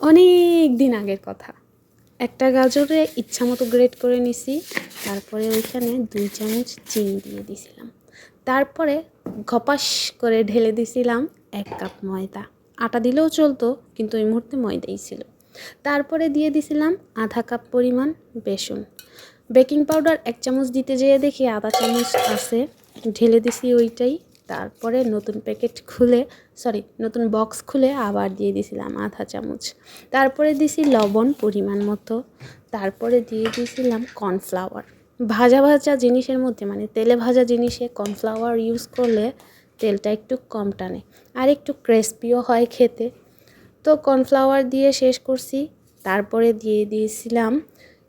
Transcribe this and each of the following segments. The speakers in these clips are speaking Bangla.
অনেক দিন আগের কথা। একটা গাজরে ইচ্ছা মতো গ্রেট করে নিছি, তারপরে ওইখানে দুই চামচ চিনি দিয়ে দিছিলাম। তারপরে ঘপাস করে ঢেলে দিছিলাম এক কাপ ময়দা। আটা দিলেও চলতো, কিন্তু ওই মুহূর্তে ময়দাই ছিল। তারপরে দিয়ে দিছিলাম আধা কাপ পরিমাণ বেসন। বেকিং পাউডার এক চামচ দিতে যেয়ে দেখি আধা চামচ আছে। ঢেলে দিছি ওইটাই। তারপরে নতুন প্যাকেট খুলে সরি নতুন বক্স খুলে আবার দিয়ে দিছিলাম আধা চামচ। তারপরে দিছি লবণ পরিমাণ মতো। তারপরে দিয়ে দিয়েছিলাম কর্নফ্লাওয়ার ভাজা ভাজা জিনিসের মধ্যে মানে তেলে ভাজা জিনিসে কর্নফ্লাওয়ার ইউজ করলে তেলটা একটু কম টানে। আর একটু ক্রেসপিও হয় খেতে। তো কর্নফ্লাওয়ার দিয়ে শেষ করছি। তারপরে দিয়ে দিয়েছিলাম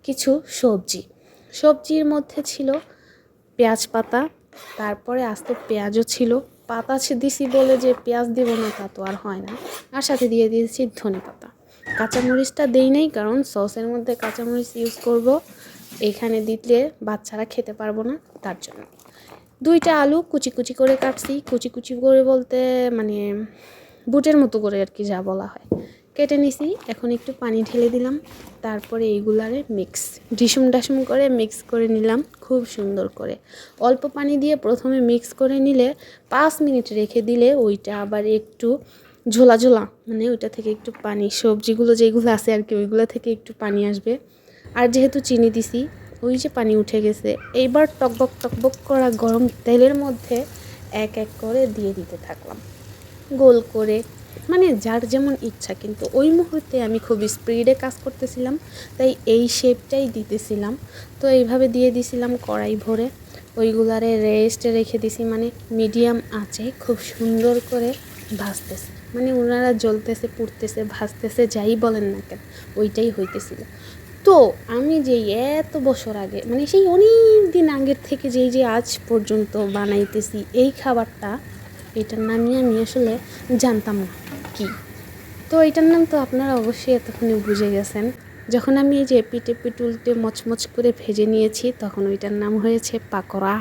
কিছু সবজি। সবজির মধ্যে ছিল পেঁয়াজ পাতা তারপরে আস্ত পেঁয়াজও ছিল। পাতা দিছি বলে যে পেঁয়াজ দিব না তা তো আর হয় না। আর সাথে দিয়ে দিয়েছি ধনে পাতা। কাঁচামরিচটা দেই নাই কারণ সসের মধ্যে কাঁচামরিচ ইউজ করব। এখানে দিলে বাচ্চারা খেতে পারব না তার জন্য। দুইটা আলু কুচি কুচি করে কাটছি। কুচি কুচি করে বলতে মানে বুটের মতো করে আর কি যা বলা হয়। কেটে নিছি, এখন একটু পানি ঢেলে দিলাম, তারপরে এইগুলারে মিক্স ডিসুম ডাসুম করে মিক্স করে নিলাম, খুব সুন্দর করে। অল্প পানি দিয়ে প্রথমে মিক্স করে নিলে পাঁচ মিনিট রেখে দিলে ওইটা আবার একটু ঝোলা ঝোলা মানে ওইটা থেকে একটু পানি, সবজিগুলো যেগুলো আছে আর কি, ওইগুলো থেকে একটু পানি আসবে। আর যেহেতু চিনি দিছি, ওই যে পানি উঠে গেছে, এইবার টকবক টকবক করা গরম তেলের মধ্যে এক এক করে দিয়ে দিতে থাকলাম। গোল করে মানে যার যেমন ইচ্ছা, কিন্তু ওই মুহূর্তে আমি খুব স্পিডে কাজ করতেছিলাম, তাই এই শেপটাই দিতেছিলাম। তো এইভাবে দিয়ে দিছিলাম কড়াই ভরে, ওইগুলারে রেস্টে রেখে দিছি মানে মিডিয়াম আঁচে খুব সুন্দর করে ভাজতেছে। মানে ওনারা জ্বলতেছে, পুড়তেছে, ভাজতেছে, যাই বলেন না কেন, ওইটাই হইতেছিল। তো আমি যে এত বছর আগে মানে সেই অনেক দিন আগের থেকে যেই যে আজ পর্যন্ত বানাইতেছি, এই খাবারটা এটার নামই আমি আসলে জানতাম না। কি? তো এটার নাম তো আপনারা অবশ্যই এতক্ষণে বুঝে গেছেন। যখন আমি এই যে পিটে পিট উল্টে মচমচ করে ভেজে নিয়েছি, তখন ওইটার নাম হয়েছে পাকোড়া।